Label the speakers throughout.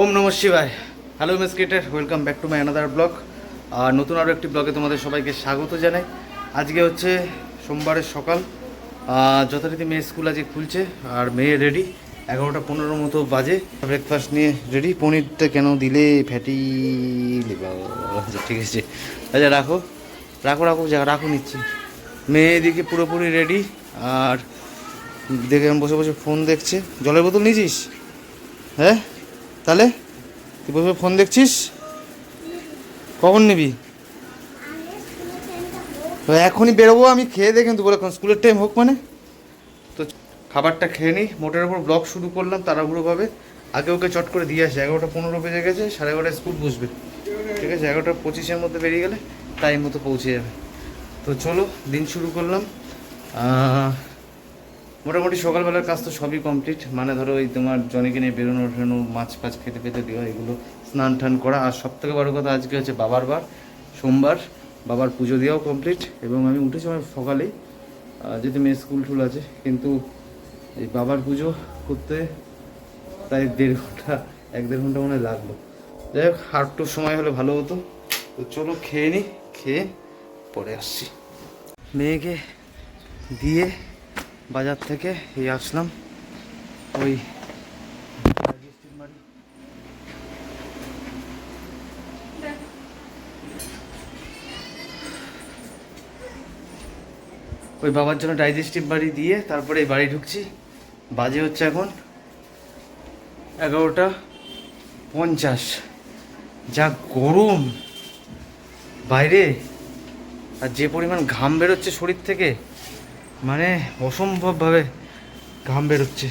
Speaker 1: ওম নমঃ শিবায়। Hello miss creator welcome back to my another blog আর নতুন আরও একটি ব্লগে তোমাদের সবাইকে স্বাগত জানাই। আজকে হচ্ছে সোমবারের সকাল। যথারীতি মেয়ে স্কুল আজকে খুলছে, আর মেয়ে রেডি এগারোটা পনেরো মতো বাজে। ব্রেকফাস্ট নিয়ে রেডি পনিরটা কেন দিলে? ফ্যাটি আচ্ছা ঠিক আছে। আচ্ছা রাখো। রাখো রাখো, যা, রাখো নিচ্ছি। মেয়ে এদিকে পুরোপুরি রেডি আর দেখে বসে বসে ফোন দেখছে। জলের বোতল নিয়েছিস? হ্যাঁ? তাহলে? তুই বসে ফোন দেখছিস? কখন নিবি? তো এখনই বেরোবো, আমি খেয়ে দেখে কিন্তু বলে। স্কুলের টাইম হোক মানে। তো খাবারটা খেয়ে নিই মোটের ওপর ব্লগ শুরু করলাম তাড়াহুড়োভাবে আগে ওকে চট করে দিয়ে আসি। এগারোটা পনেরো বেজে গেছে, সাড়ে এগারোটায় স্কুল বসবে। ঠিক আছে? এগারোটা পঁচিশের মধ্যে বেরিয়ে গেলে টাইম মতো পৌঁছে যাবে। তো চলো, দিন শুরু করলাম। মোটামুটি সকালবেলার কাজ তো সবই কমপ্লিট মানে ধরো ওই তোমার জনিকে নিয়ে বেরোনো টেরোনো মাছ ফাছ খেতে খেতে দেওয়া, এগুলো স্নান টান করা। আর সব থেকে বড় কথা আজকে হচ্ছে বাবার বার। সোমবার বাবার পুজো দেওয়াও কমপ্লিট এবং আমি উঠেছি আমার সকালেই যেহেতু মেয়ে স্কুল টুল আছে, কিন্তু এই বাবার পুজো করতে প্রায় দেড় ঘণ্টা, এক দেড় ঘণ্টা মনে লাগল। যাই হোক একটু সময় হলে ভালো হতো। তো চলো খেয়ে নিই খেয়ে পরে আসছি। মেয়েকে দিয়ে বাজার থেকে এই আসলাম। ওই ওই বাবার জন্য ডাইজেস্টিভ বাড়ি দিয়ে তারপরে এই বাড়ি ঢুকছি। বাজে হচ্ছে এখন এগারোটা পঞ্চাশ। যা গরম। বাইরে আর যে পরিমাণ ঘাম বেরোচ্ছে শরীর থেকে। মানে অসম্ভবভাবে ঘাম বেরোচ্ছে।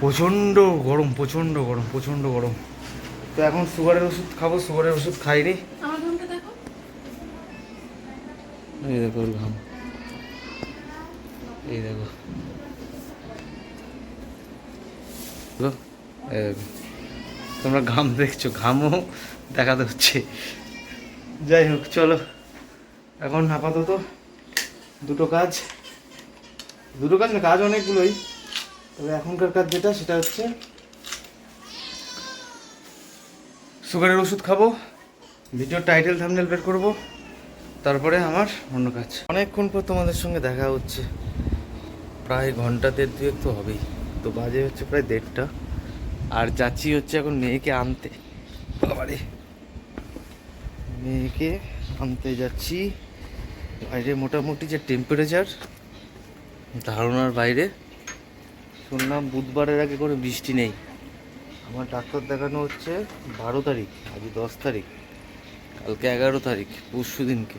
Speaker 1: প্রচণ্ড গরম প্রচণ্ড গরম প্রচণ্ড গরম। তো এখন সুগারের ওষুধ খাব সুগারের ওষুধ খাইনি।
Speaker 2: দেখো।
Speaker 1: এই দেখো ঘাম। এই দেখো। দেখো, এই দেখো। তোমরা ঘাম দেখছ ঘামও দেখাতে হচ্ছে। যাই হোক চলো। এখন আপাতত দুটো কাজ। দুটো কাজ না, কাজ অনেকগুলোই। তবে এখনকার কাজ যেটা, সেটা হচ্ছে সুগারের ওষুধ খাব ভিডিও টাইটেল থামনেল বের করব, তারপরে আমার অন্য কাজ। অনেকক্ষণ পর তোমাদের সঙ্গে দেখা হচ্ছে। প্রায় ঘণ্টা দেড় দুয়েক তো হবেই। তো বাজে হচ্ছে প্রায় দেড়টা। আর যাচ্ছি হচ্ছে এখন মেয়েকে আনতে। বাবারে। মেয়েকে আনতে যাচ্ছি। বাইরে মোটামুটি যে টেম্পারেচার ধারণার বাইরে, শুনলাম বুধবারের আগে কোনো বৃষ্টি নেই। আমার ডাক্তার দেখানো হচ্ছে বারো তারিখ আজ দশ তারিখ, কালকে এগারো তারিখ, পরশু দিনকে।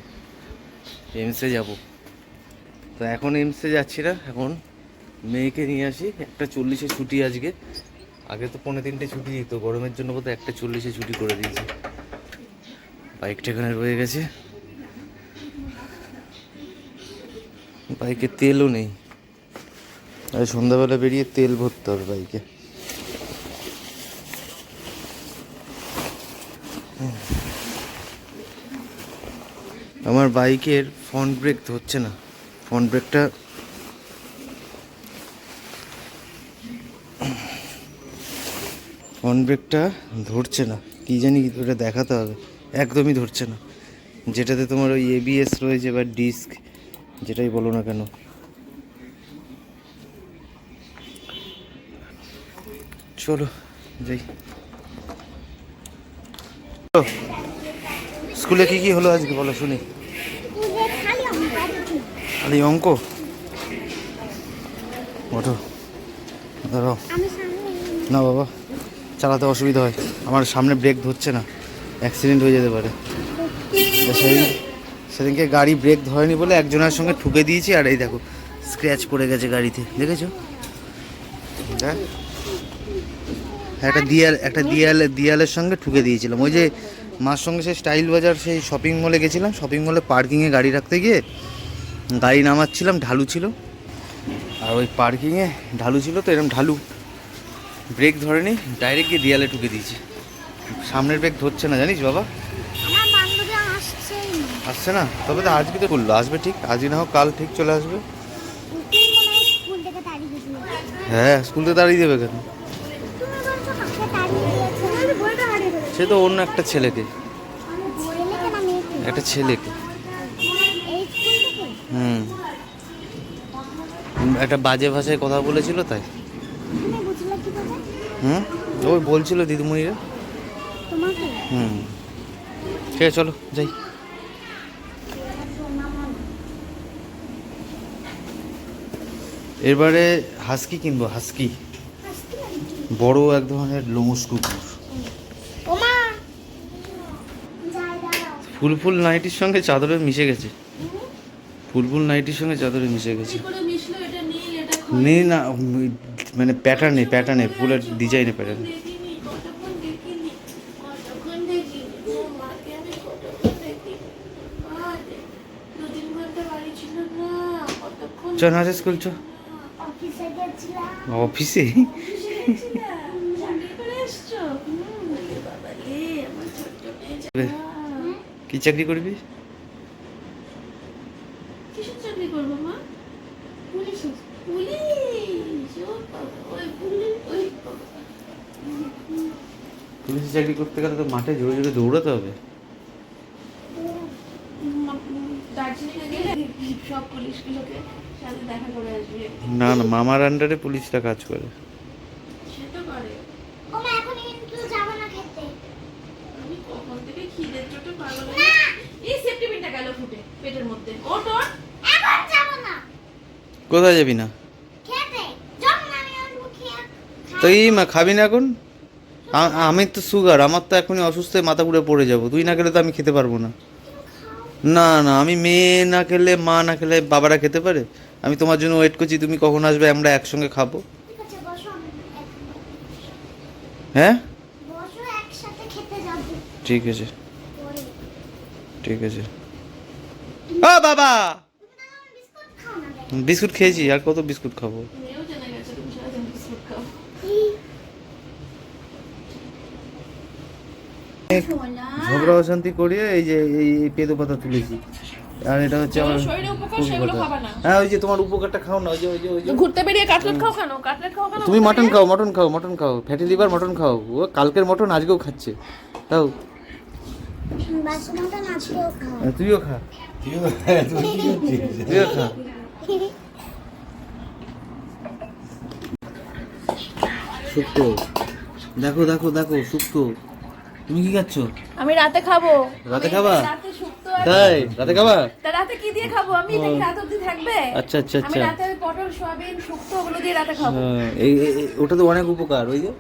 Speaker 1: এমসে যাব। তো এখন এমসে যাচ্ছি না, এখন মেয়েকে নিয়ে আসি। একটা চল্লিশে ছুটি আজকে। আগে তো পনেরো তিনটে ছুটি দিত, গরমের জন্য বোধহয় একটা চল্লিশে ছুটি করে দিয়েছে। বাইকটা এখানে রয়ে গেছে। বাইকে তেলও নেই। আর সন্ধ্যাবেলা বেরিয়ে তেল ভরতে হবে বাইকে। আমার বাইকের ফ্রন্ট ব্রেক ধরছে না। ফ্রন্ট ব্রেকটা ফ্রন্ট ব্রেকটা ধরছে না। কী জানি ওটা দেখাতে হবে। একদমই ধরছে না। যেটাতে তোমার ওই এবিএস রয়েছে বা ডিস্ক যেটাই বলো না কেন। চলো যাই। স্কুলে কি কি হলো আজকে বলো শুনি। খালি অঙ্ক? ওঠো দাঁড়াও। না বাবা চালাতে অসুবিধা হয়। আমার সামনে ব্রেক ধরছে না। অ্যাক্সিডেন্ট হয়ে যেতে পারে। সেই সেদিনকে গাড়ি ব্রেক ধরেনি বলে একজনের সঙ্গে ঠুকে দিয়েছি, আর এই দেখো স্ক্র্যাচ পড়ে গেছে গাড়িতে, দেখেছ? দেখ একটা দিয়াল একটা দিয়াল, দিয়ালের সঙ্গে ঠুকে দিয়েছিলাম। ওই যে মার সঙ্গে সেই স্টাইল বাজার, সেই শপিং মলে গেছিলাম শপিং মলে পার্কিংয়ে গাড়ি রাখতে গিয়ে গাড়ি নামাচ্ছিলাম, ঢালু ছিল। আর ওই পার্কিংয়ে ঢালু ছিল তো এরকম ঢালু। ব্রেক ধরেনি ডাইরেক্ট গিয়ে দেয়ালে ঠুকে দিয়েছি। সামনের ব্রেক ধরছে না, জানিস বাবা
Speaker 2: আমার বান্ধবী আসছেই না
Speaker 1: আসছে না? তবে তো আজকে তো করল আসবে ঠিক আজই না হোক কাল ঠিক চলে আসবে।
Speaker 2: হ্যাঁ স্কুল থেকে
Speaker 1: দাঁড়িয়ে দেবে কেন? সে তো অন্য একটা ছেলেকে। একটা ছেলেকে। হুম। একটা বাজে ভাষায় কথা বলেছিল তাই। হুম? ওই বলছিল দিদিমণিরা। হুম। ঠিক আছে চলো যাই। এবারে হাস্কি কিনবো হাস্কি। বড় এক ধরনের লোমস কুকুর। ফুল ফুল নাইটির সঙ্গে চাদরে মিশে গেছে। ফুল ফুল নাইটির সঙ্গে চাদরে মিশে গেছে।
Speaker 3: করে নীল
Speaker 1: নেই না মানে প্যাটার্নে প্যাটার্নে ফুলের ডিজাইনে প্যাটার্নে
Speaker 3: দেখিনি কতক্ষণ দেখিনি কতক্ষণ দেখিনি। ও মাকে আমি কতক্ষণ দেখিনি? মা দু তিন ঘণ্টা বাড়ি ছিল না কতক্ষণ
Speaker 1: চ না স্কুল চ
Speaker 2: অফিসে?
Speaker 1: কি চাকরি করবি?
Speaker 3: চাকরি করব মা?
Speaker 2: পুলিশে?
Speaker 1: চাকরি করতে গেলে তো মাঠে জোরে জোরে দৌড়াতে হবে।
Speaker 3: দার্জিলিংয়ে গেলে সব পুলিশগুলোকে সাথে দেখা করে আসবে।
Speaker 1: না না মামার আন্ডারে পুলিশরা কাজ করে।
Speaker 3: সে তো করে।
Speaker 2: ওমা এখন কিন্তু যাব না খেতে।
Speaker 3: আমি কখন থেকে খিদের চোটে পাগল হয়ে এই সেফটি পিনটা গেল ফুটে পেটের মধ্যে। ও তোর?
Speaker 2: এখন যাব না।
Speaker 1: কোথায় যাবি না?
Speaker 2: খেতে। যখন আমি আসব খেয়ে
Speaker 1: তো মা খাবি না এখন? আমি তো সুগার আমার তো এখনই অসুস্থ মাথা ঘুরে পড়ে যাব। তুই না গেলে তো আমি খেতে পারব না। না না আমি মেয়ে না খেলে মা না খেলে বাবারা খেতে পারে। আমি তোমার জন্য ওয়েট করছি তুমি কখন আসবে আমরা একসঙ্গে খাব।
Speaker 2: ঠিক আছে
Speaker 1: হ্যাঁ? ঠিক আছে। ঠিক আছে। ও বাবা!
Speaker 2: বিস্কুট
Speaker 1: খেয়েছি আর কত বিস্কুট খাব
Speaker 3: মেয়েও জেনে গেছে তুমি সারাদিন বিস্কুট খাও
Speaker 1: ঝগড়া অশান্তি করিয়ে এই যে এই পেদো পাতা তুলেছি। আর এটা হচ্ছে আমার হ্যাঁ ওই যে তোমার উপকারটা খাও না ওই যে ওই যে ওই যে।
Speaker 3: ঘুরতে বেরিয়ে কাটলেট খাও কেন? কাটলেট খাও কেন
Speaker 1: তুমি মটন খাও মটন খাও মটন খাও। ফ্যাটি লিভার মটন খাও। ও কালকের মটন আজকেও খাচ্ছে। তাও আর তুইও খা। তুইও খা। শুক্তো দেখো দেখো দেখো শুক্তো তুমি কি খাচ্ছ?
Speaker 3: আমি রাতে খাব।
Speaker 1: রাতে খাবা?
Speaker 3: রাতে শুক্তো
Speaker 1: তাই? রাতে খাবা?
Speaker 3: তা রাতে কি দিয়ে খাব? আমি এটা কি রাত অবধি থাকবে।
Speaker 1: আচ্ছা আচ্ছা
Speaker 3: আমি
Speaker 1: আচ্ছা।
Speaker 3: রাতে পটল সয়াবিন শুক্তো ওগুলো দিয়ে রাতে খাব।
Speaker 1: হ্যাঁ, এই ওটা তো অনেক উপকার ওই যে।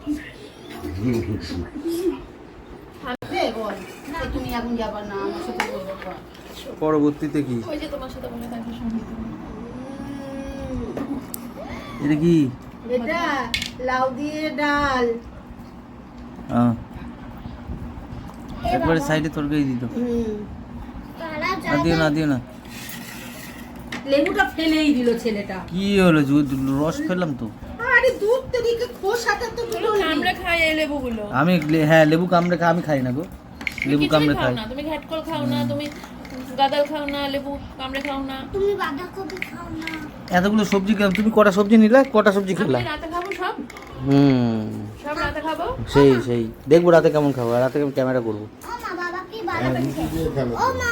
Speaker 4: তুমি এখন যাবা না আমার সাথে
Speaker 1: পরবর্তীতে কি?
Speaker 3: ওই যে তোমার সাথে বলে থাকবে
Speaker 1: এটা কি?
Speaker 4: এটা লাউ দিয়ে ডাল।
Speaker 1: আহ। একবারে সাইডে তরকারি দিত।
Speaker 2: তারা
Speaker 1: আর দিও না দিও না।
Speaker 4: লেবুটা ফেলেই দিল ছেলেটা।
Speaker 1: কি হলো রস ফেললাম তো?
Speaker 4: আরে দুধ তো দিকে খোসাটা তো
Speaker 3: কামড়ে খায় এই লেবুগুলো।
Speaker 1: আমি হ্যাঁ লেবু কামড়ে খা আমি খাই না গো। লেবু কামড়ে
Speaker 3: খাও
Speaker 1: খাই।
Speaker 3: না তুমি ঘাটকল খাও না তুমি গাদাল খাও না লেবু কামড়ে খাও না।
Speaker 2: তুমি বাঁধাকপি খাও না।
Speaker 1: এতগুলো সবজি খা- তুমি কটা সবজি নিলা? কটা সবজি খেলা?
Speaker 3: সব?
Speaker 1: হুম।
Speaker 3: সব রাতে খাব?
Speaker 1: সেই সেই। দেখব রাতে কেমন খাব আর রাতে আমি ক্যামেরা করব।
Speaker 2: ও মা বাবা কি বাঁধাকপি ও মা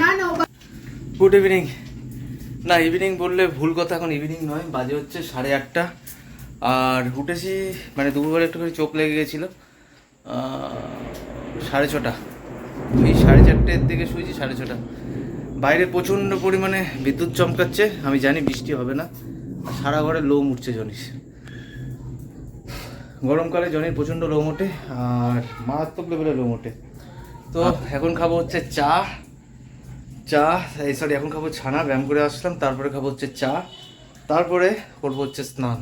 Speaker 4: না না ও
Speaker 1: গুড ইভিনিং না ইভিনিং বললে ভুল কথা এখন ইভিনিং নয় বাজে হচ্ছে সাড়ে আটটা। আর উঠেছি মানে দুপুরবেলা একটুখানি চোখ লেগে গেছিল। সাড়ে ছটা। ওই সাড়ে চারটের দিকে শুয়েছি সাড়ে ছটা। বাইরে প্রচণ্ড পরিমাণে বিদ্যুৎ চমকাচ্ছে আমি জানি বৃষ্টি হবে না। আর সারা ঘরে লোম উঠছে জনিস। গরমকালে জনির প্রচণ্ড লোম ওঠে আর মারাত্মক লেভেলে লোম ওঠে। তো এখন খাব হচ্ছে চা। চা এই সরি এখন খাব ছানা ব্যায়াম করে আসলাম তারপরে খাব হচ্ছে চা তারপরে করব হচ্ছে স্নান।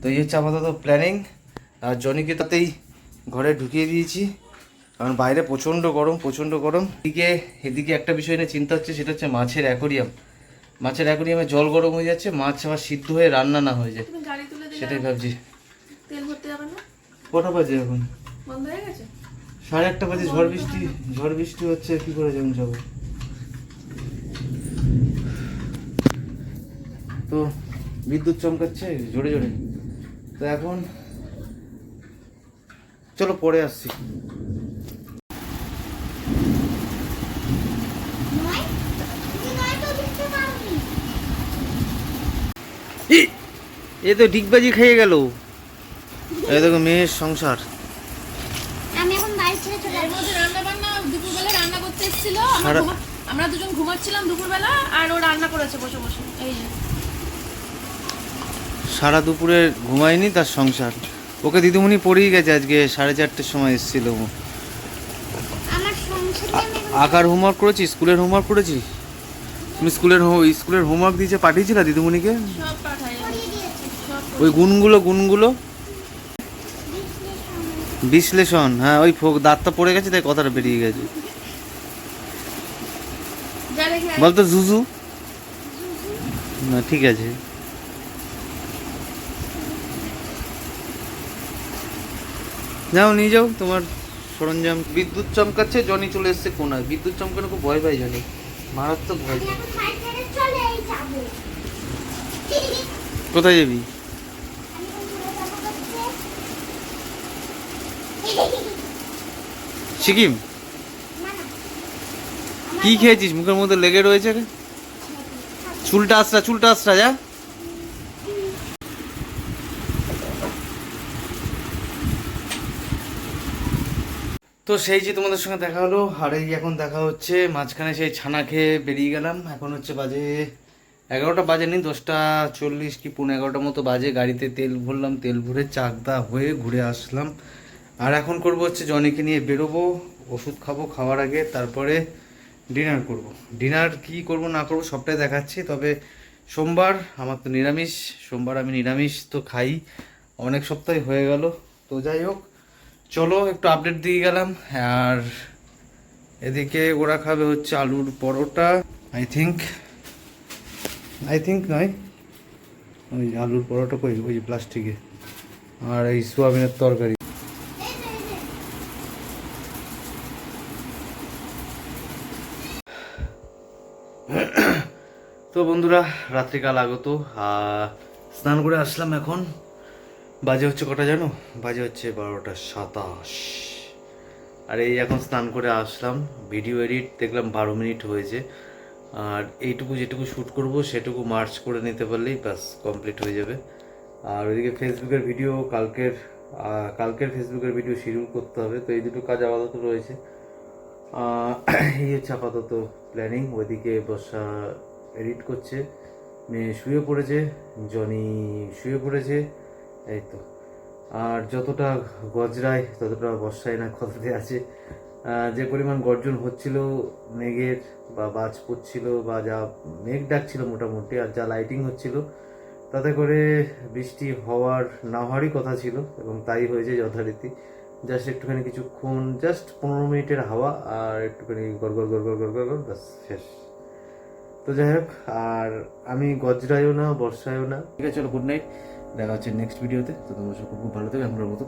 Speaker 1: তো এই হচ্ছে আপাতত প্ল্যানিং আর জনিকে তাতেই ঘরে ঢুকিয়ে দিয়েছি। কারণ বাইরে প্রচণ্ড গরম প্রচণ্ড গরম। এদিকে এদিকে একটা বিষয় নিয়ে চিন্তা হচ্ছে সেটা হচ্ছে মাছের অ্যাকোরিয়াম মাছের অ্যাকোরিয়ামে জল গরম হয়ে যাচ্ছে মাছ আবার সিদ্ধ হয়ে রান্না না হয়ে যায়। সেটাই ভাবছি।
Speaker 3: তেল ভরতে যাবে না?
Speaker 1: কটা বাজে এখন?
Speaker 3: বন্ধ হয়ে গেছে?
Speaker 1: সাড়ে আটটা বাজে ঝড় বৃষ্টি ঝড় বৃষ্টি হচ্ছে কি করে যেমন যাব? তো বিদ্যুৎ চমকাচ্ছে জোরে জোরে। তো এখন চলো পরে আসছি! এ তো ডিগবাজি খেয়ে গেল। এই দেখো মেয়ের সংসার।
Speaker 2: আমি এখন বাড়ি ছেড়ে চলে
Speaker 3: এর মধ্যে রান্না বান্না দুপুরবেলা রান্না করতে এসেছিল।
Speaker 1: সারা-
Speaker 3: আমরা দুজন ঘুমাচ্ছিলাম দুপুরবেলা আর ও রান্না করেছে বসে বসে। এই যে।
Speaker 1: সারা দুপুরে ঘুমায়নি তার সংসার। ওকে দিদিমণি পড়েই গেছে আজকে সাড়ে চারটের সময় এসেছিল ও।
Speaker 2: আমার সংসারে আমি এখন-
Speaker 1: আঁকার হোমওয়ার্ক করেছি স্কুলের হোমওয়ার্ক করেছি তুমি স্কুলের স্কুলের হোমওয়ার্ক দিয়েছে পাঠিয়েছিলা দিদিমণিকে?
Speaker 3: সব পাঠাই
Speaker 2: পড়িয়ে দিয়েছি।
Speaker 3: সব
Speaker 1: ওই গুণগুলো গুণগুলো?
Speaker 2: বিশ্লেষণ
Speaker 1: হ্যাঁ ওই ফোক, দাঁতটা পড়ে গেছে, তাই কথাটা বেরিয়ে গেছে। বলতো জুজু? না, ঠিক আছে। যাও, নিয়ে যাও, তোমার সরঞ্জাম। বিদ্যুৎ চমকাচ্ছে, জনি চলে এসছে কোনায়। বিদ্যুৎ চমকানো খুব ভয় পাই জনি। মারাত্মক ভয় কোথায় যাবি
Speaker 2: আমি এখন চলে যাব হচ্ছে
Speaker 1: সিকিম
Speaker 2: না না
Speaker 1: কি খেয়েছিস? মুখের মধ্যে লেগে রয়েছে রে? চুলটা আসরা চুলটা আসরা যা। তো সেই যে তোমাদের সঙ্গে দেখা হলো, আর এই এখন দেখা হচ্ছে, মাঝখানে সেই ছানা খেয়ে বেরিয়ে গেলাম। এখন হচ্ছে বাজে এগারোটা বাজেনি দশটা চল্লিশ কি পনেরো এগারোটা মতো বাজে। গাড়িতে তেল ভরলাম, তেল ভরে চাকদা হয়ে ঘুরে আসলাম। আর এখন করব হচ্ছে জনিকে নিয়ে বেরোবো, ওষুধ খাব, খাওয়ার আগে, তারপরে ডিনার করব। ডিনার কি করব, না করব, সবটাই দেখাচ্ছি, তবে সোমবার আমার তো নিরামিষ, সোমবার আমি নিরামিষ তো খাই। অনেক সপ্তাহ হয়ে গেল, তো যাই হোক, চলো একটু আপডেট দিয়ে গেলাম। আর এদিকে ওরা খাবে হচ্ছে আলুর পরোটা আই থিঙ্ক আই থিঙ্ক নয়, ওই আলুর পরোটা কই, ওই প্লাস্টিকে। আর এই সোয়াবিনের তরকারি। তো বন্ধুরা, রাত্রিকাল আগত স্নান করে আসলাম এখন। বাজে হচ্ছে কটা জানো? বাজে হচ্ছে বারোটা সাতাশ। আর এই এখন স্নান করে আসলাম, ভিডিও এডিট দেখলাম বারো মিনিট হয়েছে। আর এইটুকু যেটুকু শ্যুট করব, সেটুকু মার্চ করে নিতে পারলেই ব্যাস, কমপ্লিট হয়ে যাবে। আর ওইদিকে ফেসবুকের ভিডিও, কালকের কালকের ফেসবুকের ভিডিও শিডিউল করতে হবে, তো এই দুটো কাজ আপাতত রয়েছে। এই হচ্ছে আপাতত প্ল্যানিং ওইদিকে বর্ষা এডিট করছে। মেয়ে শুয়ে পড়েছে, জনি শুয়ে পড়েছে, এই তো। আর যতটা গজরায়, ততটা বর্ষায় না কথাতে আছে। যে পরিমাণ গর্জন হচ্ছিল, মেঘের বা বাজ পড়ছিল বা যা মেঘ ডাকছিল মোটামুটি আর যা লাইটিং হচ্ছিল, তাতে করে বৃষ্টি হওয়ার না হওয়ারই কথা ছিল এবং তাই হয়েছে যথারীতি। জাস্ট একটুখানি কিছুক্ষণ জাস্ট পনেরো মিনিটের হাওয়া আর একটুখানি গড় গড় গড় গড় গড় গড় গড় শেষ। তো যাই হোক, আর আমি গজরায়ও না, বর্ষায়ও না। ঠিক আছে, চলো গুড নাইট দেখা হচ্ছে নেক্সট ভিডিওতে তো। তোমার সব খুব ভালো থাকে, আমরা মতো